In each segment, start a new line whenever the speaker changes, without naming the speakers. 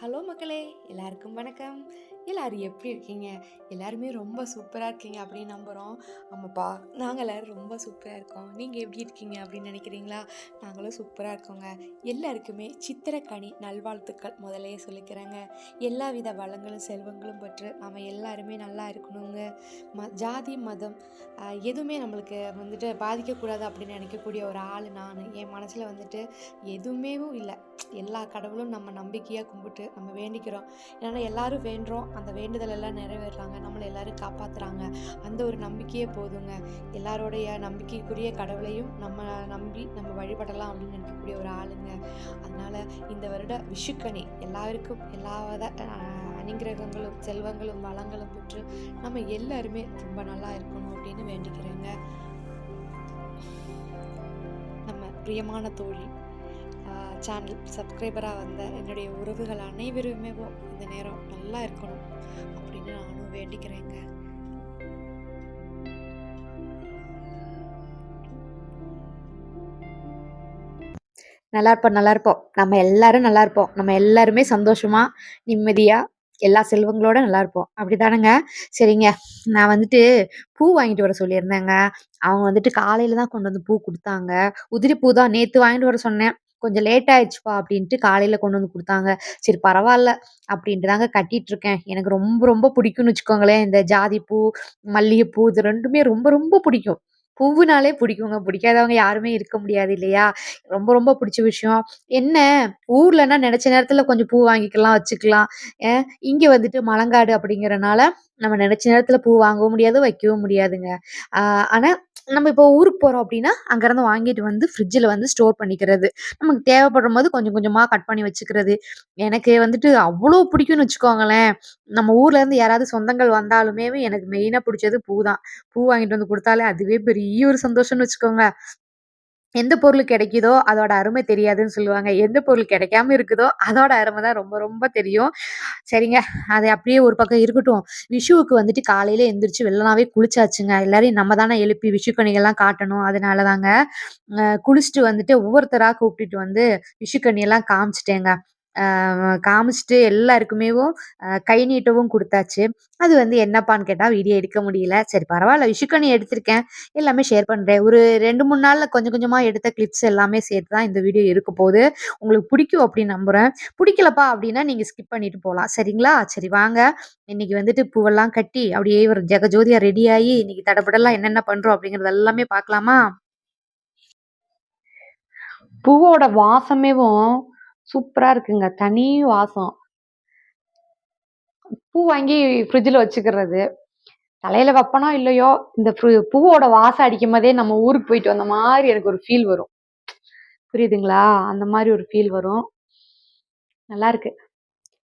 Hello மக்களே எல்லாருக்கும் வணக்கம். எல்லாரும் எப்படி இருக்கீங்க? எல்லாருமே ரொம்ப சூப்பராக இருக்கீங்க அப்படின்னு நம்புகிறோம் ஆமாப்பா நாங்கள் எல்லோரும் ரொம்ப சூப்பராக இருக்கோம். நீங்கள் எப்படி இருக்கீங்க அப்படின்னு நினைக்கிறீங்களா? நாங்களும் சூப்பராக இருக்கோங்க. எல்லாருக்குமே சித்திரக்கணி நல்வாழ்த்துக்கள் முதலே சொல்லிக்கிறேங்க. எல்லா வித வளங்களும் செல்வங்களும் பெற்று நம்ம எல்லாருமே நல்லா இருக்கணுங்க. ம ஜாதி மதம் எதுவுமே நம்மளுக்கு வந்துட்டு பாதிக்கக்கூடாது அப்படின்னு நினைக்கக்கூடிய ஒரு ஆள் நான். என் மனசில் வந்துட்டு எதுவுமே இல்லை. எல்லா கடவுளும் நம்ம நம்பிக்கையாக கும்பிட்டு நம்ம வேண்டிக்கிறோம். ஏன்னா எல்லாரும் வேண்டுறோம் அந்த வேண்டுதல் எல்லாம் நிறைவேறுறாங்க. நம்மளை எல்லாரும் காப்பாத்துறாங்க. அந்த ஒரு நம்பிக்கையே போதுங்க. எல்லாரோடைய நம்பிக்கைக்குரிய கடவுளையும் நம்ம நம்பி நம்ம வழிபடலாம் அப்படின்னு நினைக்கக்கூடிய ஒரு ஆளுங்க. அதனால இந்த வருட விஷுக்கனி எல்லாருக்கும் எல்லா அனுகிரகங்களும் செல்வங்களும் வளங்களும் பெற்று நம்ம எல்லாருமே ரொம்ப நல்லா இருக்கணும் அப்படின்னு வேண்டிக்கிறேங்க. நம்ம பிரியமான தோழி சேனல் சப்ஸ்கிரைபராக வந்த என்னுடைய உறவுகள் அனைவருமே இந்த நேரம் நல்லா இருக்கணும். வேண்டிக்கிறேங்க.
நல்லா இருப்போம் நல்லா இருப்போம் நம்ம எல்லாரும் நல்லா இருப்போம் நம்ம எல்லாருமே சந்தோஷமா நிம்மதியா எல்லா செல்வங்களோட நல்லா இருப்போம் அப்படிதானுங்க? சரிங்க. நான் வந்துட்டு பூ வாங்கிட்டு வர சொல்லியிருந்தேங்க. அவங்க வந்துட்டு காலையில தான் கொண்டு வந்து பூ கொடுத்தாங்க. உதிரி பூ தான் நேத்து வாங்கிட்டு வர சொன்னேன். கொஞ்சம் லேட் ஆயிடுச்சுப்பா அப்படின்ட்டு காலையில் கொண்டு வந்து கொடுத்தாங்க. சரி பரவாயில்ல அப்படின்ட்டு தாங்க கட்டிட்டு இருக்கேன் எனக்கு ரொம்ப ரொம்ப பிடிக்கும்னு வச்சுக்கோங்களேன். இந்த ஜாதிப்பூ மல்லிகைப்பூ இது ரெண்டுமே ரொம்ப ரொம்ப பிடிக்கும். பூவுனாலே பிடிக்குங்க. பிடிக்காதவங்க யாருமே இருக்க முடியாது இல்லையா? ரொம்ப ரொம்ப பிடிச்ச விஷயம். என்ன ஊர்லன்னா நினச்ச நேரத்தில் கொஞ்சம் பூ வாங்கிக்கலாம் வச்சுக்கலாம். ஏன் இங்கே வந்துட்டு மலங்காடு அப்படிங்கிறனால நம்ம நினச்ச நேரத்தில் பூ வாங்கவும் முடியாது வைக்கவும் முடியாதுங்க. ஆனால் நம்ம இப்போ ஊருக்கு போகிறோம் அப்படின்னா அங்கேருந்து வாங்கிட்டு வந்து ஃப்ரிட்ஜில் வந்து ஸ்டோர் பண்ணிக்கிறது. நமக்கு தேவைப்படும் போது கொஞ்சம் கொஞ்சமாக கட் பண்ணி வச்சுக்கிறது. எனக்கு வந்துட்டு அவ்வளோ பிடிக்கும்னு வச்சுக்கோங்களேன். நம்ம ஊர்லேருந்து யாராவது சொந்தங்கள் வந்தாலுமே எனக்கு மெயினாக பிடிச்சது பூ தான். பூ வாங்கிட்டு வந்து கொடுத்தாலே அதுவே பெரிய ஒரு சந்தோஷம்னு வச்சுக்கோங்க. எந்த பொருள் கிடைக்குதோ அதோட அருமை தெரியாதுன்னு சொல்லுவாங்க. எந்த பொருள் கிடைக்காம இருக்குதோ அதோட அருமை தான் ரொம்ப ரொம்ப தெரியும். சரிங்க. அது அப்படியே ஒரு பக்கம் இருக்கட்டும். விஷுவுக்கு வந்துட்டு காலையில எந்திரிச்சு வெள்ளனாவே குளிச்சாச்சுங்க. எல்லாரையும் நம்ம தானே எழுப்பி விஷுக்கணிகள்லாம் காட்டணும். அதனால தாங்க குளிச்சுட்டு வந்துட்டு ஒவ்வொருத்தராக கூப்பிட்டுட்டு வந்து விஷுக்கணியெல்லாம் காமிச்சிட்டேங்க. காமிச்சிட்டு எல்லாருக்குமேவும் கை நீட்டவும் கொடுத்தாச்சு. அது வந்து என்னப்பான்னு கேட்டால் வீடியோ எடுக்க முடியல. சரி பரவாயில்ல விஷுக்கணி எடுத்திருக்கேன். எல்லாமே ஷேர் பண்ணுறேன் ஒரு ரெண்டு மூணு நாளில் கொஞ்சம் கொஞ்சமாக எடுத்த கிளிப்ஸ் எல்லாமே சேர்த்து தான் இந்த வீடியோ இருக்க போகுது. உங்களுக்கு பிடிக்கும் அப்படின்னு நம்புகிறேன் பிடிக்கலப்பா அப்படின்னா நீங்கள் ஸ்கிப் பண்ணிட்டு போகலாம் சரிங்களா? சரி வாங்க. இன்னைக்கு வந்துட்டு பூவெல்லாம் கட்டி அப்படியே ஒரு ஜெகஜோதியாக ரெடி ஆகி இன்னைக்கு தடபடலாம் என்னென்ன பண்ணுறோம் அப்படிங்கிறது எல்லாமே பார்க்கலாமா? பூவோட வாசமேவும் சூப்பரா இருக்குங்க. தனி வாசம். பூ வாங்கி ஃப்ரிட்ஜில் வச்சுக்கிறது. தலையில வைப்பனோ இல்லையோ இந்த பூவோட வாசம் அடிக்கும் போதே நம்ம ஊருக்கு போயிட்டு வந்த மாதிரி எனக்கு ஒரு ஃபீல் வரும். புரியுதுங்களா? அந்த மாதிரி ஒரு ஃபீல் வரும். நல்லா இருக்கு.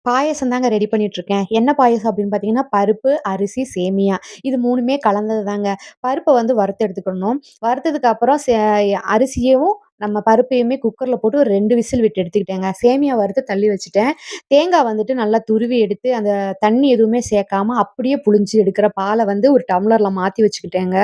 பாயசம் தாங்க ரெடி பண்ணிட்டு இருக்கேன் என்ன பாயசம் அப்படின்னு பார்த்தீங்கன்னா பருப்பு அரிசி சேமியா. இது மூணுமே கலந்தது தாங்க பருப்பை வந்து வறுத்து எடுத்துக்கணும். வறுத்ததுக்கு அப்புறம் சே- அரிசியவும் நம்ம பருப்பையுமே குக்கரில் போட்டு ஒரு ரெண்டு விசில் விட்டு எடுத்துக்கிட்டேங்க. சேமியா வறுத்து தள்ளி வச்சுட்டேன். தேங்காய் வந்துட்டு நல்லா துருவி எடுத்து அந்த தண்ணி எதுவுமே சேர்க்காம அப்படியே புளிஞ்சு எடுக்கிற பாலை வந்து ஒரு டம்ளரில் மாற்றி வச்சுக்கிட்டேங்க.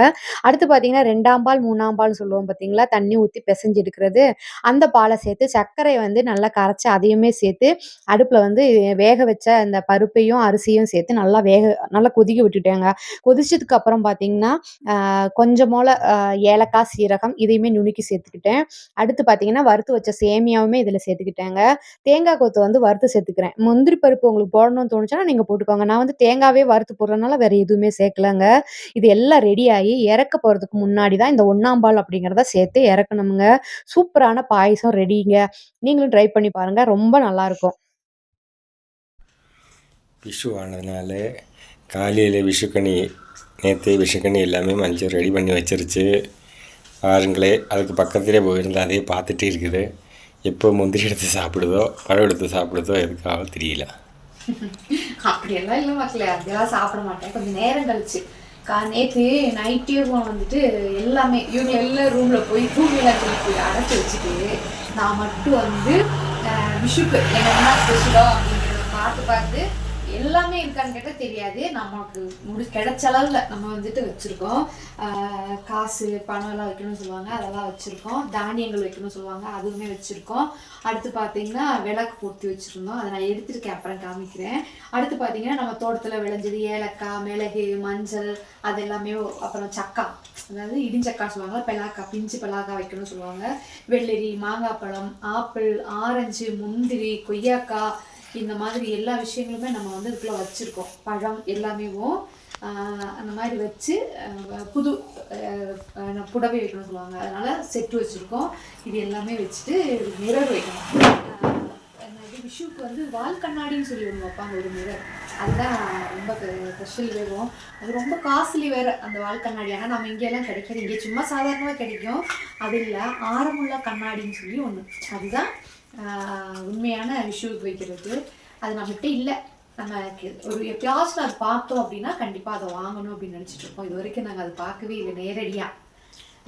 அடுத்து பார்த்தீங்கன்னா ரெண்டாம் பால் மூணாம் பால் சொல்லுவோம் பார்த்தீங்களா தண்ணி ஊற்றி பிசைஞ்சு எடுக்கிறது. அந்த பாலை சேர்த்து சர்க்கரையை வந்து நல்லா கரைச்சி அதையுமே சேர்த்து அடுப்பில் வந்து வேக வச்ச அந்த பருப்பையும் அரிசியும் சேர்த்து நல்லா வேக நல்லா கொதிக்க விட்டுட்டேங்க. கொதிச்சதுக்கு அப்புறம் பார்த்தீங்கன்னா கொஞ்சமோல கொஞ்சம் ஏலக்காய் சீரகம் இதையுமே நுணுக்கி சேர்த்துக்கிட்டேன். அடுத்து பார்த்தீங்கன்னா வறுத்து வச்ச சேமியாவுமே இதில் சேர்த்துக்கிட்டேங்க. தேங்காய் கொத்து வந்து வறுத்து சேர்த்துக்கிறேன். முந்திரி பருப்பு உங்களுக்கு போடணும்னு தோணுச்சுன்னா நீங்கள் போட்டுக்கோங்க. நான் வந்து தேங்காவே வறுத்து போடுறதுனால வேறு எதுவுமே சேர்க்கலங்க. இது எல்லாம் ரெடி ஆகி இறக்க போகிறதுக்கு முன்னாடி தான் இந்த ஒன்னாம்பால் அப்படிங்கிறத சேர்த்து இறக்கணுங்க சூப்பரான பாயசம் ரெடிங்க நீங்களும் ட்ரை பண்ணி பாருங்க. ரொம்ப நல்லாயிருக்கும்.
விஷு ஆனதுனால காலையில் விஷுக்கனி நேற்று விஷுக்கனி எல்லாமே மஞ்சள் ரெடி பண்ணி வச்சிருச்சு. பாருங்களே அதுக்கு பக்கத்திலே போயிருந்தால் அதே பார்த்துட்டே இருக்குது. எப்போ முந்திரி எடுத்து சாப்பிடுதோ பழம் எடுத்து சாப்பிடுதோ எதுக்காக தெரியல.
அப்படியெல்லாம் இல்லை மக்களே அதெல்லாம் சாப்பிட மாட்டேன். கொஞ்சம் நேரம் கழிச்சு. கா நேற்று நைட்டே வந்துட்டு எல்லாமே இவங்க எல்லாம் ரூமில் போய் ரூம்லாம் போய் அடைச்சி வச்சுட்டு நான் மட்டும் வந்து விஷுக்கு எனக்கு என்ன ஸ்பெஷலோ அப்படிங்கிறத பார்த்து பார்த்து
எல்லாமே இருக்கான்னு கேட்டால் தெரியாது. நமக்கு முடி கிடைச்ச அளவில் நம்ம வந்துட்டு வச்சுருக்கோம். காசு பணம் எல்லாம் வைக்கணும்னு சொல்லுவாங்க. அதெல்லாம் வச்சுருக்கோம். தானியங்கள் வைக்கணும்னு சொல்லுவாங்க. அதுவுமே வச்சுருக்கோம். அடுத்து பார்த்தீங்கன்னா விளக்கு பூர்த்தி வச்சுருந்தோம். அதை நான் எடுத்திருக்கேன். அப்புறம் காமிக்கிறேன். அடுத்து பார்த்தீங்கன்னா நம்ம தோட்டத்தில் விளைஞ்சது ஏலக்காய் மிளகு மஞ்சள் அது எல்லாமே அப்புறம் சக்கா. அதாவது இடிஞ்சக்கா சொல்லுவாங்க. பெலாக்கா பிஞ்சு பெலாக்கா வைக்கணும்னு சொல்லுவாங்க. வெள்ளரி மாங்காய் பழம் ஆப்பிள் ஆரஞ்சு முந்திரி கொய்யாக்காய் இந்த மாதிரி எல்லா விஷயங்களுமே நம்ம வந்து இதுக்குள்ள வச்சுருக்கோம். பழம் எல்லாமேவும் அந்த மாதிரி வச்சு புது புடவை வைக்கணும்னு சொல்லுவாங்க. அதனால செட்டு வச்சுருக்கோம். இது எல்லாமே வச்சுட்டு மிரர் வைக்கணும். விஷுக்கு விஷுவுக்கு வந்து வால் கண்ணாடின்னு சொல்லி ஒன்று வைப்பாங்க ஒரு மிரர் அதுதான் ரொம்ப ஸ்பெஷல் வேகும் அது ரொம்ப காஸ்ட்லி வேறு அந்த வால் கண்ணாடி. ஆனால் நம்ம இங்கேயெல்லாம் கிடைக்காது. இங்கே சும்மா சாதாரணமாக கிடைக்கும். அது இல்லை ஆரமுள்ள கண்ணாடின்னு சொல்லி ஒன்று அதுதான் உண்மையான விஷுவுக்கு வைக்கிறது. அது நம்மகிட்ட இல்லை. நம்ம ஒரு எப்பயாச்சும் அது பார்த்தோம் அப்படின்னா கண்டிப்பாக அதை வாங்கணும் அப்படின்னு நினச்சிட்டு இருக்கோம். இது வரைக்கும் நாங்கள் அதை பார்க்கவே இல்லை நேரடியாக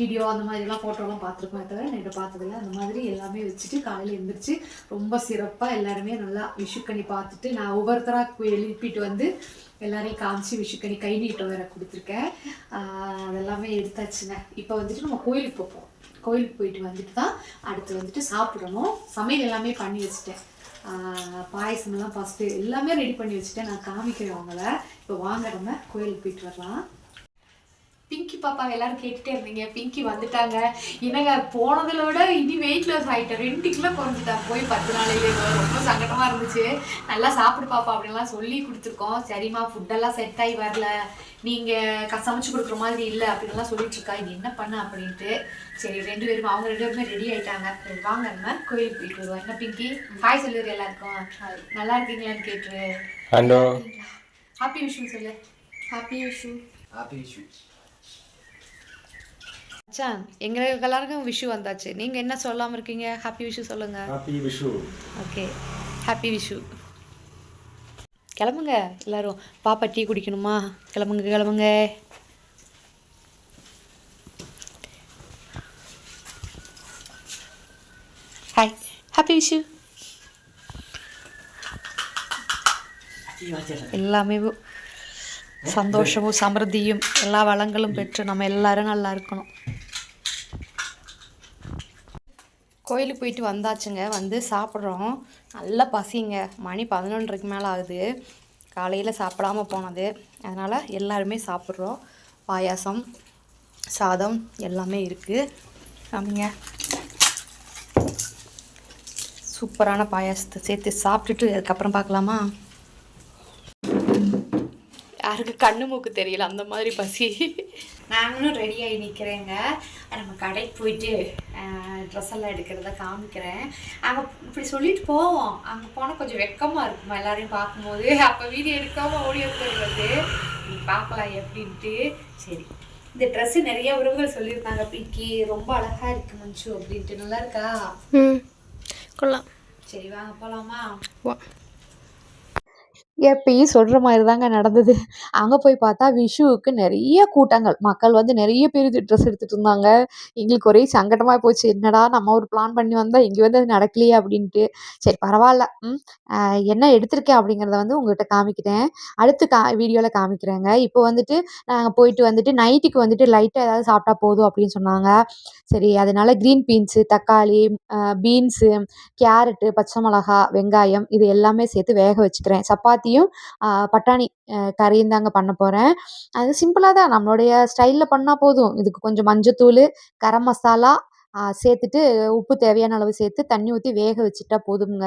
வீடியோ அந்த மாதிரிலாம் ஃபோட்டோலாம் பார்த்துருக்கோம் தவிர நேற்று பார்த்ததில்ல. அந்த மாதிரி எல்லாமே வச்சுட்டு காலையில் எழுந்திரிச்சு ரொம்ப சிறப்பாக எல்லாருமே நல்லா விஷுக்கணி பார்த்துட்டு நான் ஒவ்வொருத்தராக எழுப்பிட்டு வந்து எல்லாரையும் காமிச்சு விஷுக்கணி கை நீட்டம் வேற கொடுத்துருக்கேன். அதெல்லாமே எடுத்தாச்சுங்க. இப்போ வந்துட்டு நம்ம கோயிலுக்கு போப்போம். கோயிலுக்கு போயிட்டு வந்துட்டு தான் அடுத்து வந்துட்டு சாப்பிடணும். சமையல் எல்லாமே பண்ணி வச்சுட்டேன். ஆஹ் ஃபஸ்ட்டு எல்லாமே ரெடி பண்ணி வச்சுட்டேன். நான் காமிக்கிறேன் அவங்கள. இப்போ வாங்க நம்ம கோயிலுக்கு போயிட்டு வரலாம். பிங்கி பாப்பா எல்லாரும் கேட்டுட்டே இருந்தீங்க. பிங்கி வந்துட்டாங்க. என்னங்க போனதுல விட இனி வெயிட் லாஸ் ஆகிட்டேன் ரெண்டு கிலோ குறைஞ்சிட்டா. போய் பத்து நாளையிலே ரொம்ப சங்கடமா இருந்துச்சு. நல்லா சாப்பிடு பாப்பா அப்படின்லாம் சொல்லி கொடுத்துருக்கோம். சரிம்மா ஃபுட்டெல்லாம் செட் ஆகி வரல. நீங்க க- சமைச்சு கொடுக்குற மாதிரி இல்லை அப்படின்லாம் சொல்லிட்டு இருக்கா. இது என்ன பண்ண அப்படின்ட்டு. சரி ரெண்டு பேரும் அவங்க ரெண்டு பேருமே ரெடி ஆயிட்டாங்க. சரி, வாங்க நம்ம கோயிலுக்கு போயிட்டு வருவோம். என்ன பிங்கி ஹாய் சொல்லுற எல்லாருக்கும். நல்லா இருக்கீங்களான்னு கேட்டுரு. ஹாப்பி விஷயம் சொல்லு. ஹாப்பி விஷயம்.
ஹாப்பி விஷு
மச்சான் எங்களுக்கு எல்லாருக்கும் விஷு வந்தாச்சு. நீங்க என்ன சொல்லாம இருக்கீங்க? ஹாப்பி விஷு சொல்லுங்க.
Happy Vishu
okay happy Vishu கிளம்புங்க எல்லாரும். பாப்பா டீ குடிக்கணுமா? கிளம்புங்க கிளம்புங்க. ஹாய் ஹாப்பி விஷு எல்லாமே சந்தோஷமும் சமிருத்தியும் எல்லா வளங்களும் பெற்று நம்ம எல்லாரும் நல்லா இருக்கணும். கோயிலுக்கு போயிட்டு வந்தாச்சுங்க. வந்து சாப்பிட்றோம். நல்ல பசிங்க. மணி பதினொன்றரைக்கு மேலே ஆகுது. காலையில் சாப்பிடாம போனது. அதனால் எல்லாருமே சாப்பிட்றோம். பாயாசம் சாதம் எல்லாமே இருக்குது சாமிங்க. சூப்பரான பாயாசத்தை சேர்த்து சாப்பிட்டுட்டு அதுக்கப்புறம் பார்க்கலாமா? யாருக்கு கண்ணு மூக்கு தெரியல. அந்த மாதிரி பசி. நாங்களும் ரெடி ஆகி நிற்கிறேங்க நம்ம கடைக்கு போயிட்டு ட்ரெஸ் எல்லாம் எடுக்கிறத காமிக்கிறேன். அங்கே இப்படி சொல்லிட்டு போவோம். அங்கே போனால் கொஞ்சம் வெக்கமாக இருக்குமா எல்லாரையும் பார்க்கும்போது? அப்போ வீடியோ எடுக்காமல் ஓடியோ போயிடுறது நீ பார்க்கலாம் எப்படின்ட்டு. சரி. இந்த ட்ரெஸ்ஸு நிறைய உறவுகள் சொல்லியிருந்தாங்க பிக்கி. ரொம்ப அழகாக இருக்கு மஞ்சு அப்படின்ட்டு. நல்லா இருக்கா?
கொள்ளலாம்.
சரி வாங்க போகலாமா
வா.
எப்பயும் சொல்கிற மாதிரி தாங்க நடந்தது. அங்கே போய் பார்த்தா விஷுவுக்கு நிறைய கூட்டங்கள். மக்கள் வந்து நிறைய பேர் ட்ரெஸ் எடுத்துகிட்டு இருந்தாங்க. எங்களுக்கு ஒரே சங்கடமாக போச்சு. என்னடா நம்ம ஒரு பிளான் பண்ணி வந்தால் இங்கே வந்து அது நடக்கலையே அப்படின்ட்டு. சரி பரவாயில்ல. என்ன எடுத்திருக்கேன் அப்படிங்கிறத வந்து உங்கள்கிட்ட காமிக்கிறேன் அடுத்து கா வீடியோவில் காமிக்கிறேங்க. இப்போ வந்துட்டு நாங்கள் போயிட்டு வந்துட்டு நைட்டுக்கு வந்துட்டு லைட்டாக ஏதாவது சாப்பிட்டா போதும் அப்படின்னு சொன்னாங்க. சரி அதனால க்ரீன் பீன்ஸு தக்காளி பீன்ஸு கேரட்டு பச்சை மிளகா வெங்காயம் இது எல்லாமே சேர்த்து வேக வச்சுக்கிறேன். சப்பாத்தி சப்பாத்தியும் பட்டாணி கறியும் தாங்க பண்ண போகிறேன் அது சிம்பிளாக தான். நம்மளுடைய ஸ்டைலில் பண்ணால் போதும். இதுக்கு கொஞ்சம் மஞ்சத்தூள் கரம் மசாலா சேர்த்துட்டு உப்பு தேவையான அளவு சேர்த்து தண்ணி ஊற்றி வேக வச்சுட்டா போதுங்க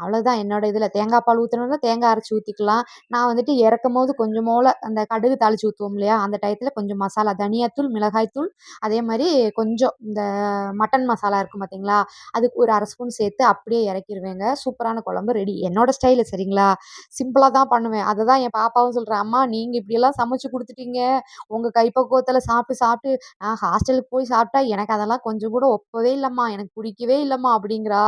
அவ்வளோதான் என்னோட இதில். தேங்காய் பால் ஊற்றணும்னா தேங்காய் அரைச்சி ஊற்றிக்கலாம் நான் வந்துட்டு இறக்கும் போது கொஞ்சம் அந்த கடுகு தாளிச்சு ஊற்றுவோம் இல்லையா? அந்த டயத்தில் கொஞ்சம் மசாலா தனியாத்தூள் மிளகாய்த்தூள் அதே மாதிரி கொஞ்சம் இந்த மட்டன் மசாலா இருக்கும் பார்த்தீங்களா அதுக்கு ஒரு அரை ஸ்பூன் சேர்த்து அப்படியே இறக்கிருவேங்க. சூப்பரான குழம்பு ரெடி. என்னோட ஸ்டைலு சரிங்களா? சிம்பிளாக தான் பண்ணுவேன். அதை தான் என் பாப்பாவும் சொல்கிறேன் அம்மா நீங்கள் இப்படியெல்லாம் சமைச்சு கொடுத்துட்டீங்க. உங்கள் கைப்பக்குவத்தில் சாப்பிட்டு சாப்பிட்டு நான் ஹாஸ்டலுக்கு போய் சாப்பிட்டா எனக்கு அதெல்லாம் கொஞ்சம் கூட கூட ஒப்பவே இல்லைம்மா எனக்கு பிடிக்கவே இல்லைம்மா அப்படிங்கிறா.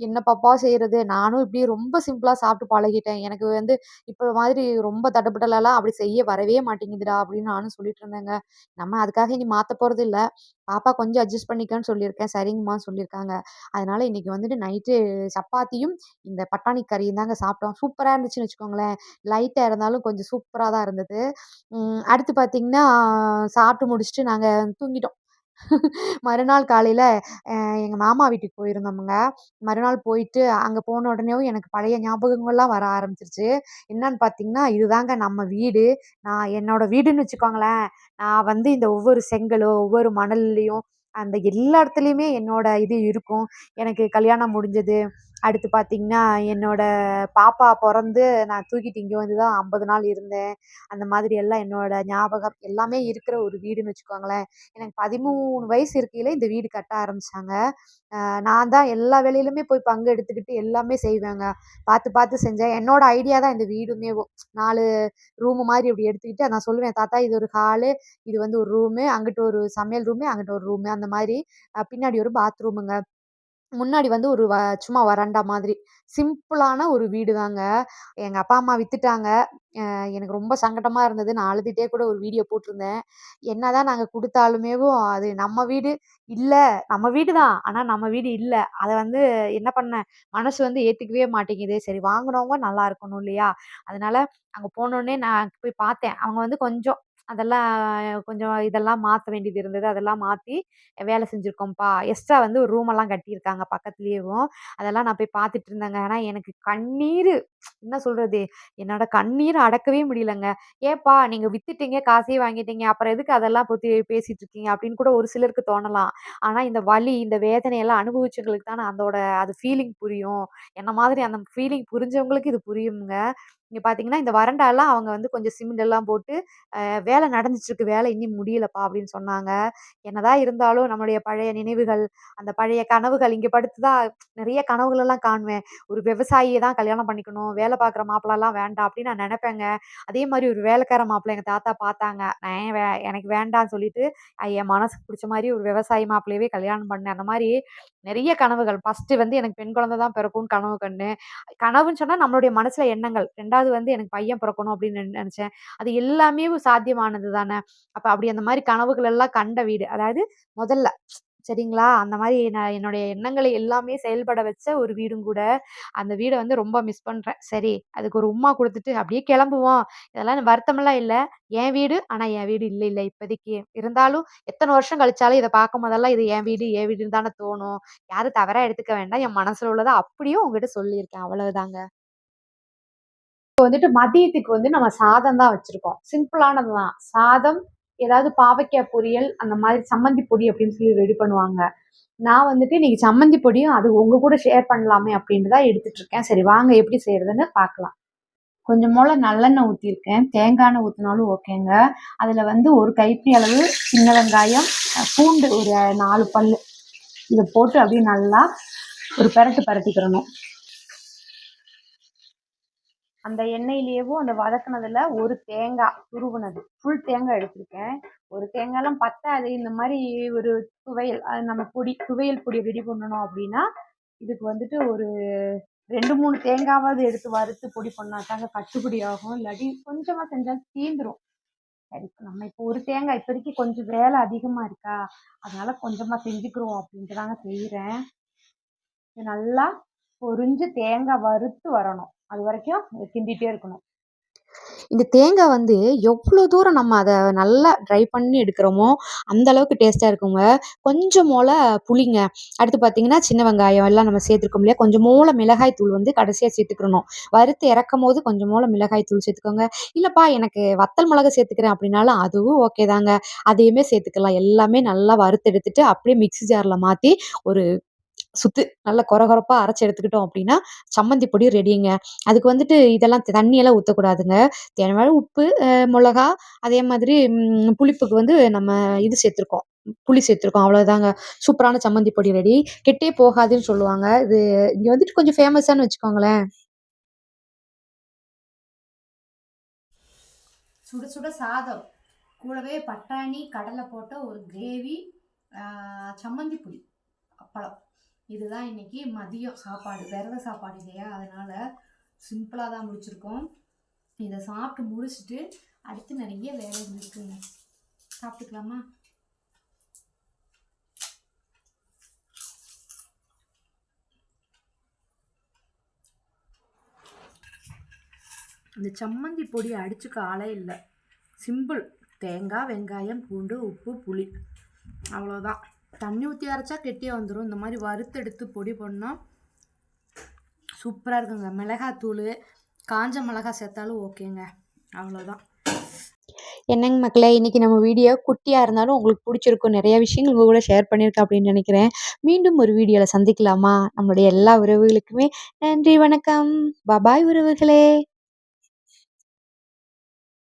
என்ன பாப்பா செய்கிறது நானும் இப்படி ரொம்ப சிம்பிளா சாப்பிட்டு பழகிட்டேன். எனக்கு வந்து இப்ப மாதிரி ரொம்ப தடபுடலாலாம் அப்படி செய்ய வரவே மாட்டேங்குதுடா அப்படின்னு நானும் சொல்லிட்டு இருந்தேங்க. நம்ம அதுக்காக இனி மாத்த இல்லை பாப்பா கொஞ்சம் அட்ஜஸ்ட் பண்ணிக்கன்னு சொல்லியிருக்கேன். சரிங்கம்மா சொல்லியிருக்காங்க. அதனால இன்னைக்கு வந்துட்டு நைட்டு சப்பாத்தியும், இந்த பட்டாணி கறியும் தாங்க சாப்பிட்டோம். சூப்பராக இருந்துச்சுன்னு வச்சுக்கோங்களேன். லைட்டாக இருந்தாலும் கொஞ்சம் சூப்பராக தான் இருந்தது. அடுத்து பார்த்தீங்கன்னா, சாப்பிட்டு முடிச்சுட்டு நாங்கள் தூங்கிட்டோம். மறுநாள் காலையில் எங்கள் மாமா வீட்டுக்கு போயிருந்தோமுங்க. மறுநாள் போயிட்டு அங்கே போன உடனேவும் எனக்கு பழைய ஞாபகங்கள்லாம் வர ஆரம்பிச்சிருச்சு என்னன்னு பார்த்தீங்கன்னா, இதுதாங்க நம்ம வீடு. நான் என்னோட வீடுன்னு வச்சுக்கோங்களேன். நான் வந்து இந்த ஒவ்வொரு செங்கலோ, ஒவ்வொரு மணல்லையும் அந்த எல்லா இடத்துலையுமே என்னோடய இது இருக்கும். எனக்கு கல்யாணம் முடிஞ்சது. அடுத்து பார்த்தீங்கன்னா, என்னோட பாப்பா பிறந்து நான் தூக்கிட்டு இங்கே வந்து தான் 50 நாள் இருந்தேன். அந்த மாதிரி எல்லாம் என்னோட ஞாபகம் எல்லாமே இருக்கிற ஒரு வீடுன்னு வச்சுக்கோங்களேன். எனக்கு 13 வயசு இருக்கையில இந்த வீடு கட்ட ஆரம்பிச்சாங்க. நான் தான் எல்லா வேலையிலுமே போய் பங்கு எடுத்துக்கிட்டு எல்லாமே செய்வேங்க. பார்த்து பார்த்து செஞ்சேன். என்னோட ஐடியா தான் இந்த வீடுமே நாலு ரூமு மாதிரி இப்படி எடுத்துக்கிட்டு நான் சொல்லுவேன், "தாத்தா இது ஒரு ஹாலு, இது வந்து ஒரு ரூமு, அங்கிட்டு ஒரு சமையல் ரூமு, அங்கிட்டு ஒரு ரூமு." அந்த மாதிரி பின்னாடி ஒரு பாத்ரூமுங்க. முன்னாடி வந்து ஒரு வ சும்மா வராண்டா மாதிரி. சிம்பிளான ஒரு வீடு தாங்க. எங்கள் அப்பா, அம்மா வித்துட்டாங்க. எனக்கு ரொம்ப சங்கடமாக இருந்தது. நான் அழுதுகிட்டே கூட ஒரு வீடியோ போட்டிருந்தேன். என்னதான் நாங்கள் கொடுத்தாலுமேவும் அது நம்ம வீடு இல்லை நம்ம வீடு தான். ஆனால் நம்ம வீடு இல்லை அதை வந்து என்ன பண்ண மனசு வந்து ஏற்றுக்கவே மாட்டேங்குது. சரி வாங்குனவங்க நல்லா இருக்கணும் இல்லையா? அதனால அங்கே போனோடனே நான் போய் பார்த்தேன். அவங்க வந்து கொஞ்சம் அதெல்லாம் கொஞ்சம் இதெல்லாம் மாற்ற வேண்டியது இருந்தது. அதெல்லாம் மாற்றி வேலை செஞ்சுருக்கோம்ப்பா எக்ஸ்ட்ரா வந்து ஒரு ரூமெல்லாம் கட்டியிருக்காங்க பக்கத்துலேயேவும் அதெல்லாம் நான் போய் பார்த்துட்டு இருந்தேங்க. ஆனால் எனக்கு கண்ணீர் என்ன சொல்கிறது என்னோட கண்ணீர் அடக்கவே முடியலங்க. "ஏப்பா நீங்கள் வித்துட்டீங்க, காசையே வாங்கிட்டீங்க. அப்புறம் எதுக்கு அதெல்லாம் பற்றி பேசிகிட்டு இருக்கீங்க?" அப்படின்னு கூட ஒரு சிலருக்கு தோணலாம். ஆனால் இந்த வலி, இந்த வேதனையெல்லாம் அனுபவிச்சவங்களுக்கு தான் அதோட அது ஃபீலிங் புரியும். என்ன மாதிரி அந்த ஃபீலிங் புரிஞ்சவங்களுக்கு இது புரியுங்க இங்க பார்த்தீங்கன்னா, இந்த வறண்டாலாம் அவங்க வந்து கொஞ்சம் சிமெண்ட் எல்லாம் போட்டு, வேலை நடந்துட்டுருக்கு. வேலை இன்னும் முடியலப்பா" அப்படின்னு சொன்னாங்க. என்னதான் இருந்தாலும் நம்மளுடைய பழைய நினைவுகள், அந்த பழைய கனவுகள் இங்க படுத்து தான் கனவுகள் கனவுகளெல்லாம் காணுவேன். ஒரு விவசாயியை தான் கல்யாணம் பண்ணிக்கணும். வேலை பார்க்குற மாப்பிளலாம் வேண்டாம் அப்படின்னு நான் நினைப்பேங்க அதே மாதிரி ஒரு வேலைக்கார மாப்பிள எங்க தாத்தா பார்த்தாங்க. நான் ஏன் வே எனக்கு வேண்டான்னு சொல்லிட்டு, என் மனசுக்கு பிடிச்ச மாதிரி ஒரு விவசாயி மாப்பிள்ளையவே கல்யாணம் பண்ணேன். அந்த மாதிரி நிறைய கனவுகள். ஃபஸ்ட்டு வந்து எனக்கு பெண் குழந்தை தான் பிறக்கும்னு கனவு கண்ணு கனவுன்னு சொன்னா நம்மளுடைய மனசுல எண்ணங்கள். ரெண்டாவது வந்து எனக்கு பையன் பிறக்கணும் அப்படின்னு நினச்சேன் அது எல்லாமே சாத்தியமானது தானே! அப்ப அப்படி அந்த மாதிரி கனவுகள் எல்லாம் கண்ட வீடு. அதாவது முதல்ல சரிங்களா? அந்த மாதிரி நான் என்னுடைய எண்ணங்களை எல்லாமே செயல்பட வச்ச ஒரு வீடும் கூட. அந்த வீடை வந்து ரொம்ப மிஸ் பண்றேன். சரி, அதுக்கு ஒரு உம்மா கொடுத்துட்டு அப்படியே கிளம்புவோம். இதெல்லாம் வருத்தமெல்லாம் இல்லை என் வீடு, ஆனா என் வீடு இல்லை இல்லை இப்போதைக்கு. இருந்தாலும் எத்தனை வருஷம் கழிச்சாலும் இத பார்க்கும்போதெல்லாம் இது என் வீடு, என் வீடுன்னு தானே தோணும். யாரும் தவறா எடுத்துக்க வேண்டாம். என் மனசுல உள்ளதை அப்படியும் உங்ககிட்ட சொல்லியிருக்கேன். அவ்வளவுதாங்க. இப்போ வந்துட்டு மதியத்துக்கு வந்து நம்ம சாதம் தான் வச்சிருக்கோம். சிம்பிளானது தான். சாதம், ஏதாவது பாவைக்காய் பொரியல், அந்த மாதிரி சம்மந்தி பொடி அப்படின்னு சொல்லி ரெடி பண்ணுவாங்க. நான் வந்துட்டு இன்னைக்கு சம்மந்தி பொடியும் அது உங்க கூட ஷேர் பண்ணலாமே அப்படின்ட்டு தான் எடுத்துட்டு இருக்கேன். சரி வாங்க எப்படி செய்யறதுன்னு பார்க்கலாம். கொஞ்சம் போல நல்லெண்ணெய் ஊற்றிருக்கேன் தேங்காய் எண்ணெய் ஊற்றினாலும் ஓகேங்க. அதில் வந்து ஒரு கைப்பிடி அளவு சின்ன வெங்காயம், பூண்டு ஒரு நாலு பல் இதை போட்டு அப்படியே நல்லா ஒரு பரட்டு பரட்டிக்கிறணும் அந்த எண்ணெயிலேயேவும் அந்த வதக்குனதுல ஒரு தேங்காய் துருவுனது. ஃபுல் தேங்காய் எடுத்திருக்கேன். ஒரு தேங்காயெல்லாம் பத்தாது. இந்த மாதிரி ஒரு துவையல், அது நம்ம பொடி துவையல் பொடி ரெடி பண்ணணும் அப்படின்னா, இதுக்கு வந்துட்டு ஒரு ரெண்டு மூணு தேங்காவது எடுத்து வறுத்து பொடி பண்ணாதாங்க கட்டுப்படி ஆகும். இல்லாட்டி கொஞ்சமா செஞ்சா தீந்துரும். சரி நம்ம இப்போ ஒரு தேங்காய் இப்போதைக்கு கொஞ்சம் வேலை அதிகமா இருக்கா, அதனால கொஞ்சமா செஞ்சுக்கிறோம் அப்படின்ட்டு தாங்க செய்கிறேன் இது நல்லா பொரிஞ்சு தேங்காய் வறுத்து வரணும். அது வரைக்கும் கிண்டிட்டே இருக்கணும். இந்த தேங்காய் வந்து எவ்வளோ தூரம் நம்ம அதை நல்லா ட்ரை பண்ணி எடுக்கிறோமோ, அந்த அளவுக்கு டேஸ்ட்டாக இருக்குங்க. கொஞ்சம் போல புளிங்க. அடுத்து பார்த்தீங்கன்னா, சின்ன வெங்காயம் எல்லாம் நம்ம சேர்த்துருக்கோம் இல்லையா? கொஞ்சம் போல மிளகாய் தூள் வந்து கடைசியாக சேர்த்துக்கணும் வறுத்து இறக்கும்போது கொஞ்சம் போல மிளகாய் தூள் சேர்த்துக்கோங்க. இல்லைப்பா எனக்கு வத்தல் மிளகா சேர்த்துக்கிறேன் அப்படின்னாலும் அதுவும் ஓகே தாங்க. அதையுமே சேர்த்துக்கலாம். எல்லாமே நல்லா வறுத்து எடுத்துட்டு, அப்படியே மிக்ஸி ஜாரில் மாற்றி ஒரு சுத்து நல்லா கொர அரைச்சி எடுத்துக்கிட்டோம் அப்படின்னா, சம்மந்தி பொடி ரெடிங்க. அதுக்கு வந்துட்டு இதெல்லாம் தண்ணியெல்லாம் ஊற்றக்கூடாதுங்க தேவையான உப்பு, மிளகா அதே மாதிரி புளிப்புக்கு வந்து நம்ம இது சேர்த்துருக்கோம். புளி சேர்த்துருக்கோம். அவ்வளோதாங்க. சூப்பரான சம்மந்தி பொடி ரெடி. கெட்டே போகாதுன்னு சொல்லுவாங்க. இது இங்கே வந்துட்டு கொஞ்சம் ஃபேமஸானு வச்சுக்கோங்களேன்.
சுட சுட சாதம் கூடவே பட்டாணி கடலை போட்ட ஒரு கிரேவி சம்மந்தி புளி
அப்பளம் இதுதான் இன்னைக்கு மதியம் சாப்பாடு விரத சாப்பாடு இல்லையா? அதனால் சிம்பிளாக தான் முடிச்சிருக்கோம். இதை சாப்பிட்டு முடிச்சுட்டு அடுத்து நிறைய வேலை இருக்குங்க. சாப்பிட்டுக்கலாமா? இந்த சம்மந்தி பொடி அடிச்சுக்க ஆளே இல்லை. சிம்பிள் தேங்காய் வெங்காயம் பூண்டு உப்பு புளி. அவ்வளோதான் தண்ணி ஊற்றி அரைச்சா கெட்டியாக வந்துடும் இந்த மாதிரி வறுத்தெடுத்து பொடி பண்ணால் சூப்பராக இருக்குங்க. மிளகாத்தூள் காஞ்ச மிளகா சேர்த்தாலும் ஓகேங்க. அவ்வளோதான்
என்னங்க மக்களே இன்றைக்கி நம்ம வீடியோ குட்டியாக இருந்தாலும் உங்களுக்கு பிடிச்சிருக்கும். நிறைய விஷயங்கள் உங்கள் கூட ஷேர் பண்ணியிருக்கேன் அப்படின்னு நினைக்கிறேன். மீண்டும் ஒரு வீடியோவில் சந்திக்கலாமா? நம்மளுடைய எல்லா உறவுகளுக்குமே நன்றி வணக்கம். பபாய் உறவுகளே.